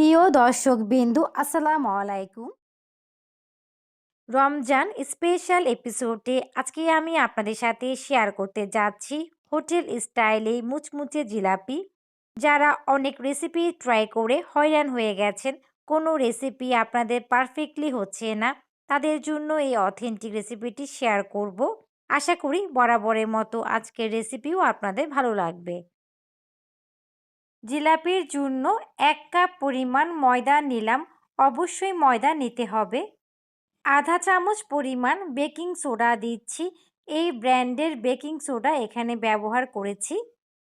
প্রিয় দর্শক বিন্দু আসসালামু আলাইকুম। রমজান স্পেশাল এপিসোডে আজকে আমি আপনাদের সাথে শেয়ার করতে যাচ্ছি হোটেল স্টাইলে মুচমুচে জিলাপি। যারা অনেক রেসিপি ট্রাই করে হয়রান হয়ে গেছেন, কোনো রেসিপি আপনাদের পারফেক্টলি হচ্ছে না, তাদের জন্য এই অথেন্টিক রেসিপিটি শেয়ার করব। আশা করি বরাবরের মতো আজকের রেসিপিও আপনাদের ভালো লাগবে। জিলাপির জন্য এক কাপ পরিমাণ ময়দা নিলাম, অবশ্যই ময়দা নিতে হবে। আধা চামচ পরিমাণ বেকিং সোডা দিচ্ছি, এই ব্র্যান্ডের বেকিং সোডা এখানে ব্যবহার করেছি।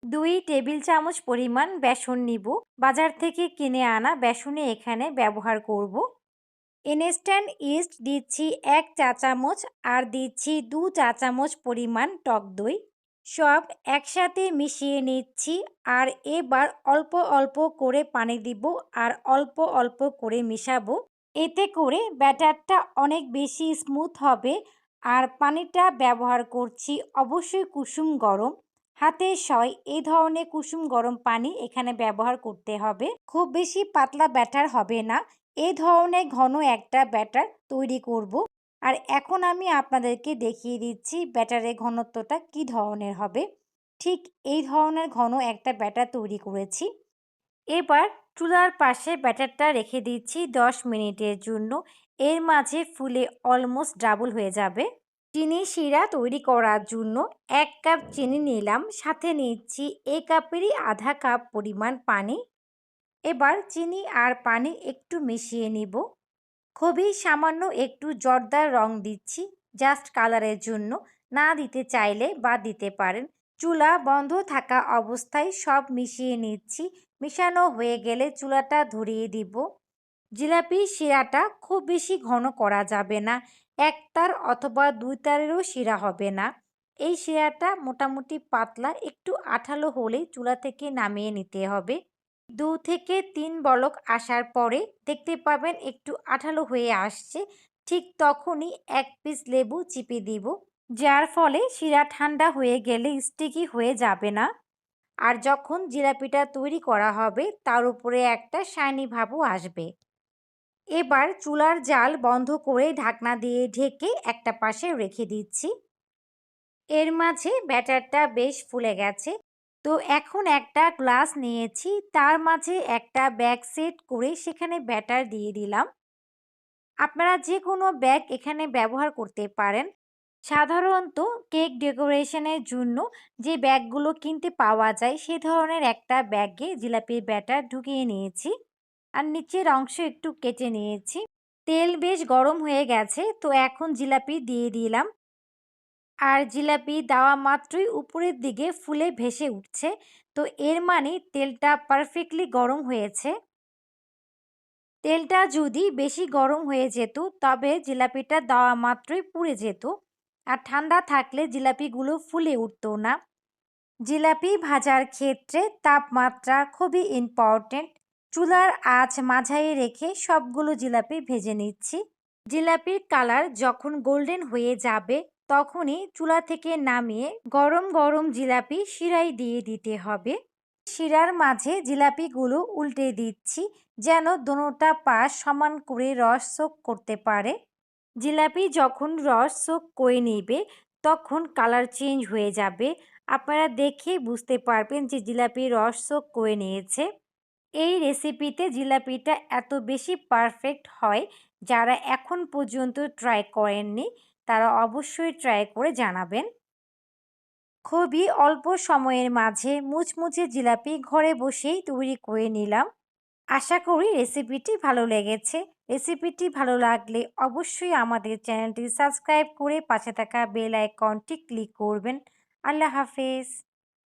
দুই টেবিল চামচ পরিমাণ বেসন নিব, বাজার থেকে কিনে আনা বেসনে এখানে ব্যবহার করব। ইনস্ট্যান্ট ইস্ট দিচ্ছি এক চা চামচ, আর দিচ্ছি দু চা চামচ পরিমাণ টক দই। সব একসাথে মিশিয়ে নিচ্ছি আর এবার অল্প অল্প করে পানি দিব আর অল্প অল্প করে মিশাবো। এতে করে ব্যাটারটা অনেক বেশি স্মুথ হবে আর পানিটা ব্যবহার করছি অবশ্যই কুসুম গরম। হাতে সয় এই ধরনের কুসুম গরম পানি এখানে ব্যবহার করতে হবে। খুব বেশি পাতলা ব্যাটার হবে না। এই ধরনের ঘন একটা ব্যাটার তৈরি করব। আর এখন আমি আপনাদেরকে দেখিয়ে দিচ্ছি ব্যাটারের ঘনত্বটা কি ধরনের হবে। ঠিক এই ধরনের ঘন একটা ব্যাটার তৈরি করেছি। এবার চুলার পাশে ব্যাটারটা রেখে দিচ্ছি দশ মিনিটের জন্য। এর মাঝে ফুলে অলমোস্ট ডাবল হয়ে যাবে। চিনি শিরা তৈরি করার জন্য এক কাপ চিনি নিলাম। সাথে নিচ্ছি এই কাপেরই আধা কাপ পরিমাণ পানি। এবার চিনি আর পানি একটু মিশিয়ে নিব। খুবই সামান্য একটু জর্দার রং দিচ্ছি জাস্ট কালারের জন্য। না দিতে চাইলে বা দিতে পারেন। চুলা বন্ধ থাকা অবস্থায় সব মিশিয়ে নিচ্ছি। মিশানো হয়ে গেলে চুলাটা ধরিয়ে দিব। জিলাপি শিরাটা খুব বেশি ঘন করা যাবে না। এক তার অথবা দুই তারেরও শিরা হবে না। এই শিরাটা মোটামুটি পাতলা, একটু আঠালো হলেই চুলা থেকে নামিয়ে নিতে হবে। দু থেকে তিন বলক আসার পরে দেখতে পাবেন একটু আঠালো হয়ে আসছে। ঠিক তখনই এক পিস লেবু চিপে দিব, যার ফলে শিরা ঠান্ডা হয়ে গেলে স্টিকি হয়ে যাবে না। আর যখন জিলাপিটা তৈরি করা হবে, তার উপরে একটা শাইনি ভাবও আসবে। এবার চুলার জাল বন্ধ করে ঢাকনা দিয়ে ঢেকে একটা পাশে রেখে দিচ্ছি। এর মাঝে ব্যাটারটা বেশ ফুলে গেছে। তো এখন একটা গ্লাস নিয়েছি, তার মাঝে একটা ব্যাগ সেট করে সেখানে ব্যাটার দিয়ে দিলাম। আপনারা যে কোনো ব্যাগ এখানে ব্যবহার করতে পারেন। সাধারণত কেক ডেকোরেশনের জন্য যে ব্যাগগুলো কিনতে পাওয়া যায়, সে ধরনের একটা ব্যাগে জিলাপির ব্যাটার ঢুকিয়ে নিয়েছি। আর নিচের অংশ একটু কেটে নিয়েছি। তেল বেশ গরম হয়ে গেছে, তো এখন জিলাপি দিয়ে দিলাম। আর জিলাপি দেওয়া মাত্রই উপরের দিকে ফুলে ভেসে উঠছে। তো এর মানে তেলটা পারফেক্টলি গরম হয়েছে। তেলটা যদি বেশি গরম হয়ে যেত, তবে জিলাপিটা দেওয়া মাত্রই পুড়ে যেত। আর ঠান্ডা থাকলে জিলাপিগুলো ফুলে উঠতো না। জিলাপি ভাজার ক্ষেত্রে তাপমাত্রা খুবই ইম্পর্টেন্ট চুলার আঁচ মাঝাই রেখে সবগুলো জিলাপি ভেজে নিচ্ছি। জিলাপির কালার যখন গোল্ডেন হয়ে যাবে তখনই চুলা থেকে নামিয়ে গরম গরম জিলাপি শিরাই দিয়ে দিতে হবে। শিরার মাঝে জিলাপিগুলো উল্টে দিচ্ছি যেন দোনোটা পাশ সমান করে রস সোক করতে পারে। জিলাপি যখন রস সোক করে নেবে তখন কালার চেঞ্জ হয়ে যাবে। আপনারা দেখে বুঝতে পারবেন যে জিলাপি রস সোক করে নিয়েছে। এই রেসিপিতে জিলাপিটা এত বেশি পারফেক্ট হয় যারা এখন পর্যন্ত ট্রাই করেননি তারা অবশ্যই ট্রাই করে জানাবেন। খুবই অল্প সময়ের মাঝে মুচমুচে জিলাপি ঘরে বসেই তৈরি করে নিলাম। আশা করি রেসিপিটি ভালো লেগেছে। রেসিপিটি ভালো লাগলে অবশ্যই আমাদের চ্যানেলটি সাবস্ক্রাইব করে পাশে থাকা বেল আইকনটি ক্লিক করবেন। আল্লাহ হাফেজ।